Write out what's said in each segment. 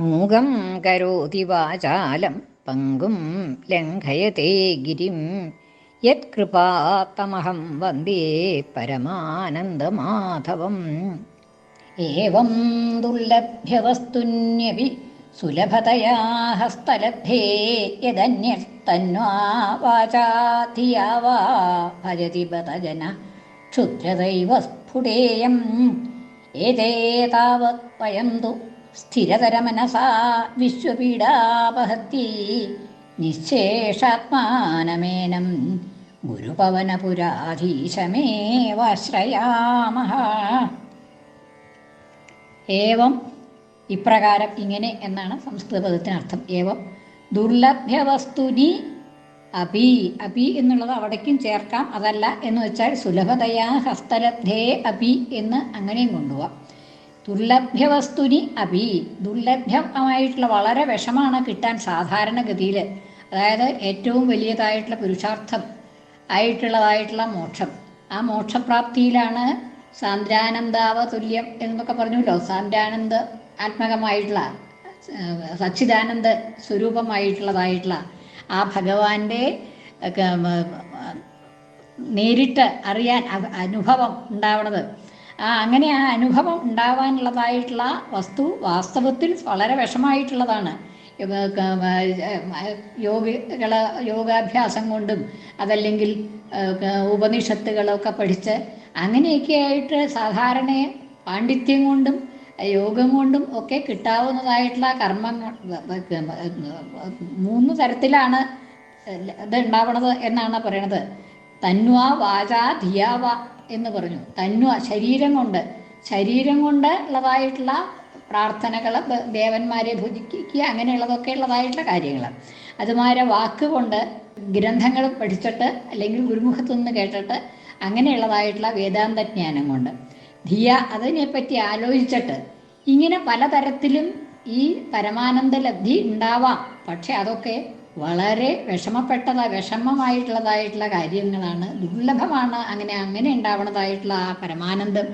മൂകം കരോതി വാചാലം പങ്കും ലംഘയത്തെ ഗിരിം. യത്കൃപാത്തമഹം വന്ദേ പരമാനന്ദമാധവം. ഏവം ദുർലഭ്യവസ്തുന്യപി സുലഭതയാ ഹസ്തലബ്ധേ യദന്യത്തന്വാ വാചാ ധിയാ വാ ഭജതി ബതജന ക്ഷുദ്രദൈവ സ്ഫുടേയം ഏതേ താവത് വയം തു സ്ഥിരതരമനസാ വിശ്വപീഡാപഹത്തി നിശേഷാത്മാനമേനം ഗുരുപവനപുരാധീശമേവാശ്രയാമഹ. ഇപ്രകാരം ഇങ്ങനെ എന്നാണ് സംസ്കൃത പദത്തിനർത്ഥം. ഏവം ദുർലഭ്യവസ്തുനി അപി അപി എന്നുള്ളത് അവിടേക്കും ചേർക്കാം. അതല്ല എന്ന് വെച്ചാൽ സുലഭതയാ ഹസ്തലബ്ധേ അപി എന്ന് അങ്ങനെയും കൊണ്ടുപോവാം. ദുർലഭ്യവസ്തുനി അപി ദുർലഭ്യമായിട്ടുള്ള വളരെ വിഷമാണ് കിട്ടാൻ സാധാരണഗതിയിൽ. അതായത് ഏറ്റവും വലിയതായിട്ടുള്ള പുരുഷാർത്ഥം ആയിട്ടുള്ളതായിട്ടുള്ള മോക്ഷം. ആ മോക്ഷപ്രാപ്തിയിലാണ് സാന്ദ്രാനന്ദാവ തുല്യം എന്നൊക്കെ പറഞ്ഞല്ലോ സാന്ദ്രാനന്ദ ആത്മകമായിട്ടുള്ള സച്ചിദാനന്ദ സ്വരൂപമായിട്ടുള്ളതായിട്ടുള്ള ആ ഭഗവാന്റെ നേരിട്ട് അറിയാൻ അനുഭവം ഉണ്ടാവണത് അങ്ങനെ ആ അനുഭവം ഉണ്ടാവാനുള്ളതായിട്ടുള്ള വസ്തു വാസ്തവത്തിൽ വളരെ വിഷമായിട്ടുള്ളതാണ് യോഗികളെ യോഗാഭ്യാസം കൊണ്ടും അതല്ലെങ്കിൽ ഉപനിഷത്തുകളൊക്കെ പഠിച്ച് അങ്ങനെയൊക്കെ ആയിട്ട് സാധാരണ പാണ്ഡിത്യം കൊണ്ടും യോഗം കൊണ്ടും ഒക്കെ കിട്ടാവുന്നതായിട്ടുള്ള കർമ്മങ്ങൾ മൂന്ന് തരത്തിലാണ് ഇത് ഉണ്ടാവണത് എന്നാണ് പറയണത്. തന്വ വാച ധിയാവ എന്ന് പറഞ്ഞു. തന്നു ശരീരം കൊണ്ട്. ശരീരം കൊണ്ട് ഉള്ളതായിട്ടുള്ള പ്രാർത്ഥനകൾ ദേവന്മാരെ ഭുജിക്കുക അങ്ങനെയുള്ളതൊക്കെ ഉള്ളതായിട്ടുള്ള കാര്യങ്ങൾ അതുമാരെ വാക്കുകൊണ്ട് ഗ്രന്ഥങ്ങൾ പഠിച്ചിട്ട് അല്ലെങ്കിൽ ഗുരുമുഖത്തു നിന്ന് കേട്ടിട്ട് അങ്ങനെയുള്ളതായിട്ടുള്ള വേദാന്ത ജ്ഞാനം കൊണ്ട്. ധിയ അതിനെപ്പറ്റി ആലോചിച്ചിട്ട് ഇങ്ങനെ പലതരത്തിലും ഈ പരമാനന്ദ ലബ്ധി ഉണ്ടാവാം. പക്ഷെ അതൊക്കെ വളരെ വിഷമപ്പെട്ടതാ വിഷമമായിട്ടുള്ളതായിട്ടുള്ള കാര്യങ്ങളാണ്. ദുർലഭമാണ് അങ്ങനെ അങ്ങനെ ഉണ്ടാവണതായിട്ടുള്ള ആ പരമാനന്ദം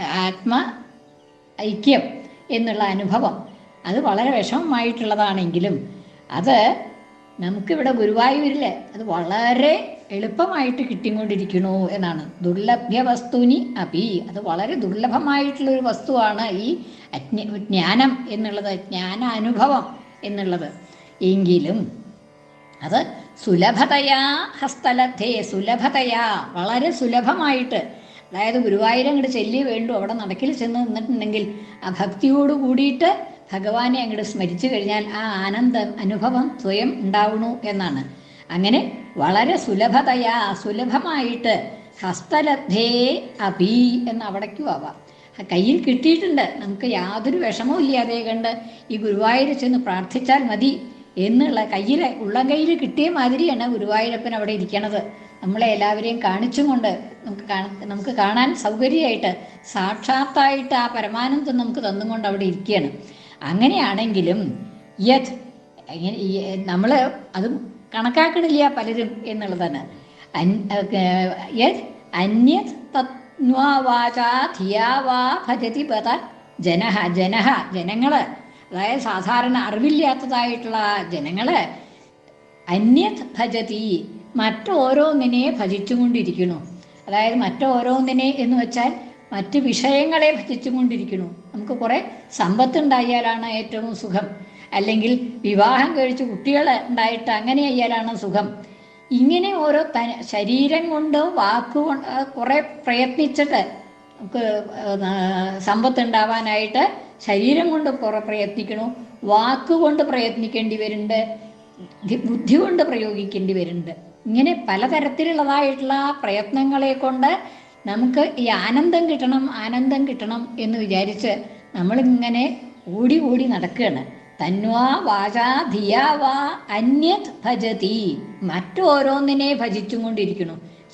ആത്മ ഐക്യം എന്നുള്ള അനുഭവം. അത് വളരെ വിഷമമായിട്ടുള്ളതാണെങ്കിലും അത് നമുക്കിവിടെ ഗുരുവായൂരിൽ അത് വളരെ എളുപ്പമായിട്ട് കിട്ടിക്കൊണ്ടിരിക്കുന്നു എന്നാണ്. ദുർലഭ്യ വസ്തുനി അപി. അത് വളരെ ദുർലഭമായിട്ടുള്ളൊരു വസ്തുവാണ് ഈ അജ്ഞ ജ്ഞാനം എന്നുള്ളത് ജ്ഞാന അനുഭവം എന്നുള്ളത്. എങ്കിലും അത് സുലഭതയാ ഹസ്തലഥേ സുലഭതയാ വളരെ സുലഭമായിട്ട്. അതായത് ഗുരുവായൂരം അങ്ങോട്ട് ചെല്ലി വേണ്ടു അവിടെ നടക്കിൽ ചെന്ന് നിന്നിട്ടുണ്ടെങ്കിൽ ആ ഭക്തിയോട് കൂടിയിട്ട് ഭഗവാനെ അങ്ങോട്ട് സ്മരിച്ചു കഴിഞ്ഞാൽ ആ ആനന്ദം അനുഭവം സ്വയം ഉണ്ടാവണു എന്നാണ്. അങ്ങനെ വളരെ സുലഭതയാ സുലഭമായിട്ട് ഹസ്തലഥേ അപി എന്ന് അവിടേക്കും ആവാം. കയ്യിൽ കിട്ടിയിട്ടുണ്ട് നമുക്ക് യാതൊരു വിഷമവും ഇല്ലാതെ കണ്ട് ഈ ഗുരുവായൂർ ചെന്ന് പ്രാർത്ഥിച്ചാൽ മതി. എന്നുള്ള കയ്യിൽ ഉള്ളം കയ്യിൽ കിട്ടിയ മാതിരിയാണ് ഗുരുവായൂരപ്പൻ അവിടെ ഇരിക്കണത്. നമ്മളെ എല്ലാവരെയും കാണിച്ചും കൊണ്ട് നമുക്ക് നമുക്ക് കാണാൻ സൗകര്യമായിട്ട് സാക്ഷാത്തായിട്ട് ആ പരമാനന്ദം നമുക്ക് തന്നുകൊണ്ട് അവിടെ ഇരിക്കുകയാണ്. അങ്ങനെയാണെങ്കിലും യത് നമ്മൾ അത് കണക്കാക്കണില്ല പലരും എന്നുള്ളതാണ്. യത് അന്യത് തത്വാചാ ധിയാവാ ഭജതി പത ജനഹ ജനഹ ജനങ്ങൾ അതായത് സാധാരണ അറിവില്ലാത്തതായിട്ടുള്ള ജനങ്ങൾ അന്യത് ഭജതി മറ്റോരോന്നിനെ ഭജിച്ചുകൊണ്ടിരിക്കുന്നു. അതായത് മറ്റോരോന്നിനെ എന്ന് വെച്ചാൽ മറ്റ് വിഷയങ്ങളെ ഭജിച്ചുകൊണ്ടിരിക്കുന്നു. നമുക്ക് കുറേ സമ്പത്തുണ്ടായാലാണ് ഏറ്റവും സുഖം. അല്ലെങ്കിൽ വിവാഹം കഴിച്ച് കുട്ടികൾ ഉണ്ടായിട്ട് അങ്ങനെ അയ്യാലാണ് സുഖം. ഇങ്ങനെ ഓരോ ത ശരീരം കൊണ്ട് വാക്കുകൊണ്ട് കുറെ പ്രയത്നിച്ചിട്ട് നമുക്ക് സമ്പത്ത് ഉണ്ടാവാനായിട്ട് ശരീരം കൊണ്ട് പ്രയത്നിക്കണു? വാക്കുകൊണ്ട് പ്രയത്നിക്കേണ്ടി വരുന്നുണ്ട്. ബുദ്ധി കൊണ്ട് പ്രയോഗിക്കേണ്ടി വരുന്നുണ്ട്. ഇങ്ങനെ പലതരത്തിലുള്ളതായിട്ടുള്ള പ്രയത്നങ്ങളെ കൊണ്ട് നമുക്ക് ഈ ആനന്ദം കിട്ടണം ആനന്ദം കിട്ടണം എന്ന് വിചാരിച്ച് നമ്മളിങ്ങനെ ഓടി ഓടി നടക്കുകയാണ്. തന്വാ വാചാ ധിയാവാ അന്യത് ഭജതി. മറ്റോരോന്നിനെ ഭജിച്ചും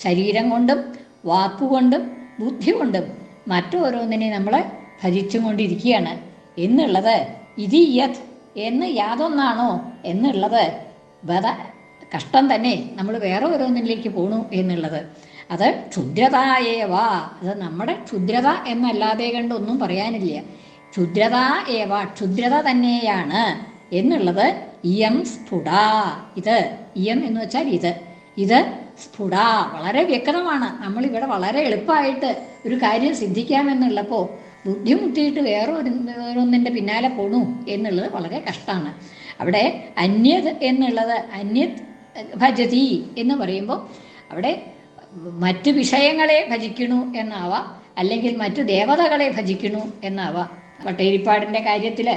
ശരീരം കൊണ്ടും വാക്കുകൊണ്ടും ബുദ്ധി കൊണ്ടും മറ്റോരോന്നിനെ നമ്മൾ ഭജിച്ചും കൊണ്ടിരിക്കുകയാണ് എന്നുള്ളത് ഇത് യത് എന്ന് യാതൊന്നാണോ എന്നുള്ളത് വധ കഷ്ടം തന്നെ. നമ്മൾ വേറെ ഓരോന്നിലേക്ക് പോണു എന്നുള്ളത്. അത് ക്ഷുദ്രതായേവാ. അത് നമ്മുടെ ക്ഷുദ്രത എന്നല്ലാതെ കണ്ടൊന്നും പറയാനില്ല. ക്ഷുദ്രത ഏവ ക്ഷുദ്രത തന്നെയാണ് എന്നുള്ളത് ഇയം സ്ഫുട. ഇത് ഇയം എന്ന് വെച്ചാൽ ഇത്. ഇത് സ്ഫുട. വളരെ വ്യക്തമാണ്. നമ്മളിവിടെ വളരെ എളുപ്പമായിട്ട് ഒരു കാര്യം സിദ്ധിക്കാമെന്നുള്ളപ്പോൾ ബുദ്ധിമുട്ടിയിട്ട് വേറെ ഒരു വേറൊന്നിന്റെ പിന്നാലെ പോണു എന്നുള്ളത് വളരെ കഷ്ടമാണ്. അവിടെ അന്യത് എന്നുള്ളത് അന്യത് ഭജതി എന്ന് പറയുമ്പോൾ അവിടെ മറ്റു വിഷയങ്ങളെ ഭജിക്കണു എന്നാവാം അല്ലെങ്കിൽ മറ്റു ദേവതകളെ ഭജിക്കണു എന്നാവാം. വട്ടേരിപ്പാടിന്റെ കാര്യത്തിൽ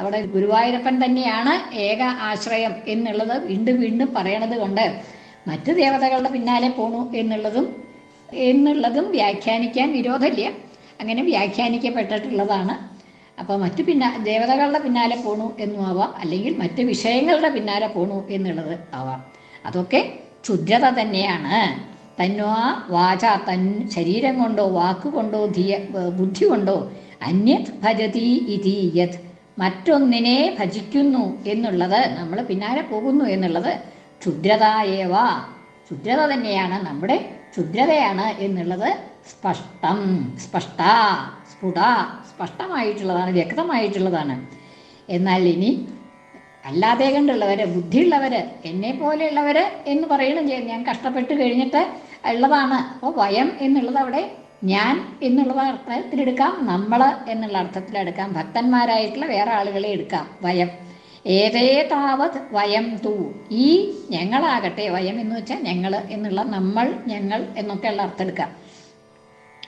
അവിടെ ഗുരുവായൂരപ്പൻ തന്നെയാണ് ഏക ആശ്രയം എന്നുള്ളത് വീണ്ടും വീണ്ടും പറയണത് കൊണ്ട് മറ്റു ദേവതകളുടെ പിന്നാലെ പോണു എന്നുള്ളതും എന്നുള്ളതും വ്യാഖ്യാനിക്കാൻ വിരോധമില്ല. അങ്ങനെ വ്യാഖ്യാനിക്കപ്പെട്ടിട്ടുള്ളതാണ്. അപ്പോൾ മറ്റു പിന്നാ ദേവതകളുടെ പിന്നാലെ പോണു എന്നും ആവാം. അല്ലെങ്കിൽ മറ്റ് വിഷയങ്ങളുടെ പിന്നാലെ പോണു എന്നുള്ളത് ആവാം. അതൊക്കെ ക്ഷുദ്രത തന്നെയാണ്. തന്നോ വാച തൻ ശരീരം കൊണ്ടോ വാക്കുകൊണ്ടോ ധിയ ബുദ്ധി കൊണ്ടോ അന്യത് ഭജതി ഇതി യത്. മറ്റൊന്നിനെ ഭജിക്കുന്നു എന്നുള്ളത് നമ്മൾ പിന്നാലെ പോകുന്നു എന്നുള്ളത് ക്ഷുദ്രതായേവ. ക്ഷുദ്രത തന്നെയാണ്. നമ്മുടെ ക്ഷുദ്രതയാണ് എന്നുള്ളത് സ്പഷ്ടം സ്പഷ്ട സ്ഫുട സ്പഷ്ടമായിട്ടുള്ളതാണ് വ്യക്തമായിട്ടുള്ളതാണ്. എന്നാൽ ഇനി അല്ലാതെ കണ്ടുള്ളവർ ബുദ്ധിയുള്ളവർ എന്നെ പോലെയുള്ളവർ എന്ന് പറയണം ചെയ്യും ഞാൻ കഷ്ടപ്പെട്ട് കഴിഞ്ഞിട്ട് ഉള്ളതാണ്. അപ്പോൾ വയം എന്നുള്ളത് അവിടെ ഞാൻ എന്നുള്ള അർത്ഥത്തിലെടുക്കാം നമ്മൾ എന്നുള്ള അർത്ഥത്തിലെടുക്കാം ഭക്തന്മാരായിട്ടുള്ള വേറെ ആളുകളെ എടുക്കാം. വയം. ഏതേ താവത് വയം തൂ. ഈ ഞങ്ങളാകട്ടെ വയം എന്ന് വെച്ചാൽ ഞങ്ങൾ എന്നുള്ള നമ്മൾ ഞങ്ങൾ എന്നൊക്കെയുള്ള അർത്ഥം എടുക്കാം.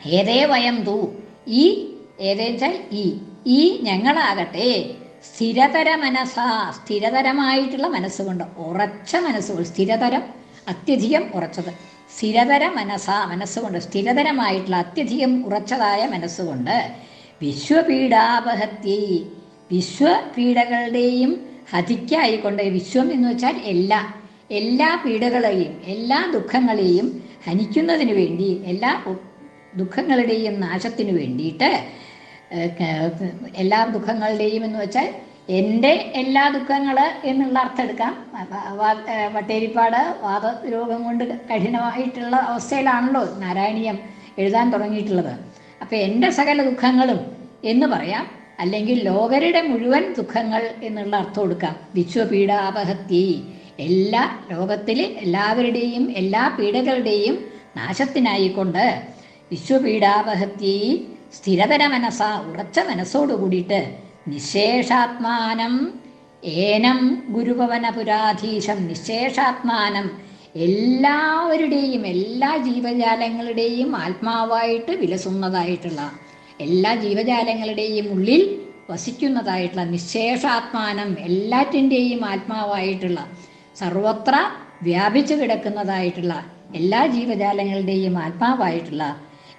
ഏതേ വയം തൂ ഈ ഏതേ വെച്ചാൽ ഈ. ഈ ഞങ്ങളാകട്ടെ സ്ഥിരതര മനസ്സാ സ്ഥിരതരമായിട്ടുള്ള മനസ്സുകൊണ്ട് ഉറച്ച മനസ്സുകൾ സ്ഥിരതരം അത്യധികം ഉറച്ചത്. സ്ഥിരതര മനസ്സാ മനസ്സുകൊണ്ട് സ്ഥിരതരമായിട്ടുള്ള അത്യധികം ഉറച്ചതായ മനസ്സുകൊണ്ട് വിശ്വപീഡാപഹത്യ വിശ്വപീഡകളുടെയും ഹതിക്കായിക്കൊണ്ട് വിശ്വം എന്ന് വെച്ചാൽ എല്ലാ എല്ലാ പീഡകളെയും എല്ലാ ദുഃഖങ്ങളെയും ഹനിക്കുന്നതിന് വേണ്ടി എല്ലാ ദുഃഖങ്ങളുടെയും നാശത്തിനു വേണ്ടിയിട്ട് എല്ലാ ദുഃഖങ്ങളുടെയും എന്ന് വെച്ചാൽ എന്റെ എല്ലാ ദുഃഖങ്ങൾ എന്നുള്ള അർത്ഥം എടുക്കാം. വട്ടേരിപ്പാട് വാദരോഗം കൊണ്ട് കഠിനമായിട്ടുള്ള അവസ്ഥയിലാണല്ലോ നാരായണീയം എഴുതാൻ തുടങ്ങിയിട്ടുള്ളത്. അപ്പോൾ എന്റെ സകല ദുഃഖങ്ങളും എന്ന് പറയാം. അല്ലെങ്കിൽ ലോകരുടെ മുഴുവൻ ദുഃഖങ്ങൾ എന്നുള്ള അർത്ഥം കൊടുക്കാം. വിശ്വപീഡാപഹത്തി എല്ലാ ലോകത്തിലെ എല്ലാവരുടെയും എല്ലാ പീഡകളുടെയും നാശത്തിനായിക്കൊണ്ട് വിശ്വപീഡാപഹത്തി സ്ഥിരതര മനസ്സാ ഉറച്ച മനസ്സോട് കൂടിയിട്ട് നിശേഷാത്മാനം. ഏനം ഗുരുഭവന പുരാധീശം നിശേഷാത്മാനം. എല്ലാവരുടെയും എല്ലാ ജീവജാലങ്ങളുടെയും ആത്മാവായിട്ട് വിലസുന്നതായിട്ടുള്ള എല്ലാ ജീവജാലങ്ങളുടെയും ഉള്ളിൽ വസിക്കുന്നതായിട്ടുള്ള നിശേഷാത്മാനം എല്ലാറ്റിന്റെയും ആത്മാവായിട്ടുള്ള സർവത്ര വ്യാപിച്ചു കിടക്കുന്നതായിട്ടുള്ള എല്ലാ ജീവജാലങ്ങളുടെയും ആത്മാവായിട്ടുള്ള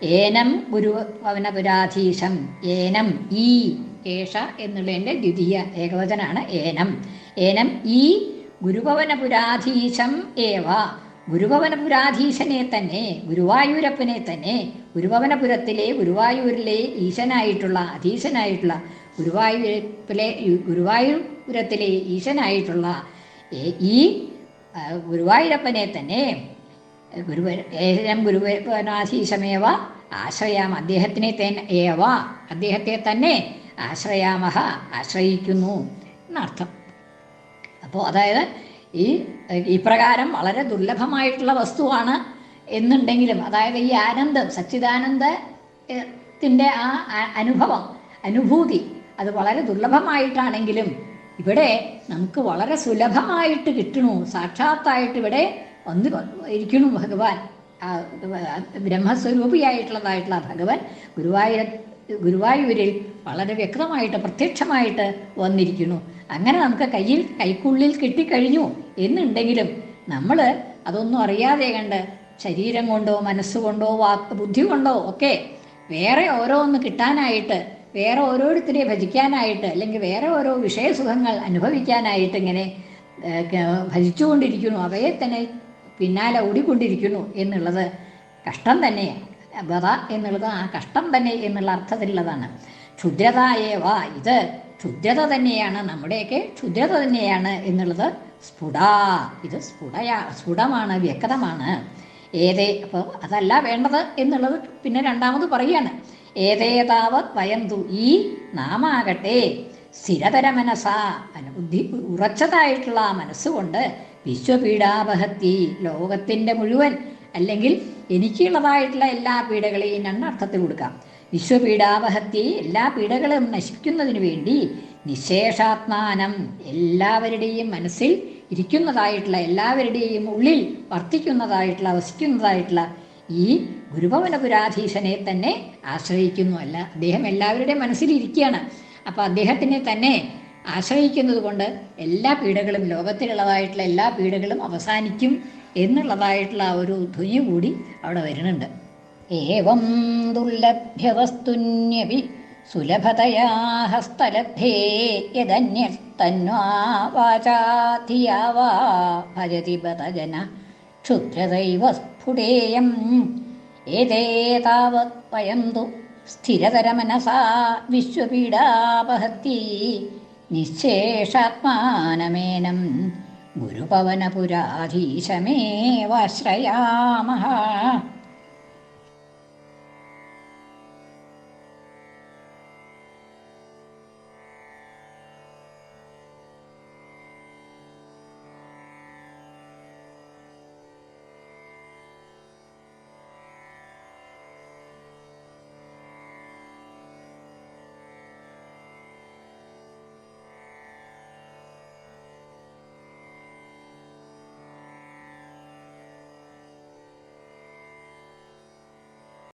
ഏനം ഗുരുഭവനപുരാധീശം ഏനം ഈ കേഷ എന്നുള്ളതിന്റെ ദ്വിതീയ ഏകവചനാണ് ഏനം. ഏനം ഈ ഗുരുഭവനപുരാധീശം ഏവ. ഗുരുഭവനപുരാധീശനെ തന്നെ ഗുരുവായൂരപ്പനെ തന്നെ ഗുരുഭവനപുരത്തിലെ ഗുരുവായൂരിലെ ഈശനായിട്ടുള്ള അധീശനായിട്ടുള്ള ഗുരുവായൂരപ്പിലെ ഗുരുവായൂരത്തിലെ ഈശനായിട്ടുള്ള ഈ ഗുരുവായൂരപ്പനെ തന്നെ ഗുരുവ ഏനം ഗുരുവനാശീശമേവ ആശ്രയാമ. അദ്ദേഹത്തിനെ തന്നെ ഏവ. അദ്ദേഹത്തെ തന്നെ ആശ്രയാമഹ ആശ്രയിക്കുന്നു എന്നർത്ഥം. അപ്പോൾ അതായത് ഈ ഇപ്രകാരം വളരെ ദുർലഭമായിട്ടുള്ള വസ്തുവാണ് എന്നുണ്ടെങ്കിലും അതായത് ഈ ആനന്ദം സച്ചിദാനന്ദത്തിന്റെ ആ അനുഭവം അനുഭൂതി അത് വളരെ ദുർലഭമായിട്ടാണെങ്കിലും ഇവിടെ നമുക്ക് വളരെ സുലഭമായിട്ട് കിട്ടണു സാക്ഷാത്തായിട്ട് ഇവിടെ വന്ന് ഇരിക്കുന്നു ഭഗവാൻ. ആ, ബ്രഹ്മസ്വരൂപിയായിട്ടുള്ളതായിട്ടുള്ള ഭഗവാൻ ഗുരുവായൂര ഗുരുവായൂരിൽ വളരെ വ്യക്തമായിട്ട് പ്രത്യക്ഷമായിട്ട് വന്നിരിക്കുന്നു. അങ്ങനെ നമുക്ക് കയ്യിൽ കൈക്കുള്ളിൽ കിട്ടിക്കഴിഞ്ഞു എന്നുണ്ടെങ്കിലും നമ്മൾ അതൊന്നും അറിയാതെ കണ്ട് ശരീരം കൊണ്ടോ മനസ്സുകൊണ്ടോ വാക്ക് ബുദ്ധി കൊണ്ടോ ഒക്കെ വേറെ ഓരോന്ന് കിട്ടാനായിട്ട് വേറെ ഓരോരുത്തരെ ഭജിക്കാനായിട്ട് അല്ലെങ്കിൽ വേറെ ഓരോ വിഷയസുഖങ്ങൾ അനുഭവിക്കാനായിട്ട് ഇങ്ങനെ ഭജിച്ചുകൊണ്ടിരിക്കുന്നു. അവയെ തന്നെ പിന്നാലെ ഓടിക്കൊണ്ടിരിക്കുന്നു എന്നുള്ളത് കഷ്ടം തന്നെയാണ്. വധ എന്നുള്ളത് ആ കഷ്ടം തന്നെ എന്നുള്ള അർത്ഥത്തിലുള്ളതാണ്. ക്ഷുദ്രതായേവ ഇത് ക്ഷുദ്രത തന്നെയാണ്. നമ്മുടെയൊക്കെ ക്ഷുദ്രത തന്നെയാണ് എന്നുള്ളത് സ്ഫുട. ഇത് സ്ഫുടയാ സ്ഫുടമാണ് വ്യക്തമാണ്. ഏതേ അപ്പോൾ അതല്ല വേണ്ടത് എന്നുള്ളത് പിന്നെ രണ്ടാമത് പറയാണ് ഏതേതാവത് വയന്തു ഈ നാമാകട്ടെ സ്ഥിരതര മനസ്സാ. ബുദ്ധി ഉറച്ചതായിട്ടുള്ള ആ മനസ്സുകൊണ്ട് വിശ്വപീഡാപഹത്തി ലോകത്തിന്റെ മുഴുവൻ അല്ലെങ്കിൽ എനിക്കുള്ളതായിട്ടുള്ള എല്ലാ പീഡകളെയും രണ്ടർത്ഥത്തിൽ കൊടുക്കാം. വിശ്വപീഡാപഹത്തി എല്ലാ പീഡകളും നശിക്കുന്നതിന് വേണ്ടി നിശേഷാത്മാനം എല്ലാവരുടെയും മനസ്സിൽ ഇരിക്കുന്നതായിട്ടുള്ള എല്ലാവരുടെയും ഉള്ളിൽ വർത്തിക്കുന്നതായിട്ടുള്ള വസിക്കുന്നതായിട്ടുള്ള ഈ ഗുരുഭവന പുരാധീശനെ തന്നെ ആശ്രയിക്കുന്നു. അല്ല അദ്ദേഹം എല്ലാവരുടെയും മനസ്സിൽ മനസ്സിലിരിക്കുകയാണ് അപ്പോൾ അദ്ദേഹത്തിനെ തന്നെ ആശ്രയിക്കുന്നത് കൊണ്ട് എല്ലാ പീഡകളും ലോകത്തിലുള്ളതായിട്ടുള്ള എല്ലാ പീഡകളും അവസാനിക്കും എന്നുള്ളതായിട്ടുള്ള ഒരു ധ്വനി കൂടി അവിടെ വരുന്നുണ്ട്. ഏവം ദുർലഭ്യവസ്തുന്യപി സുലഭതയാ സ്ഥിരതരമനസാ വിശ്വപീഡാപഹത്തി निःशेषात्मानमेनं गुरुपवनपुराधीशमेव श्रयामः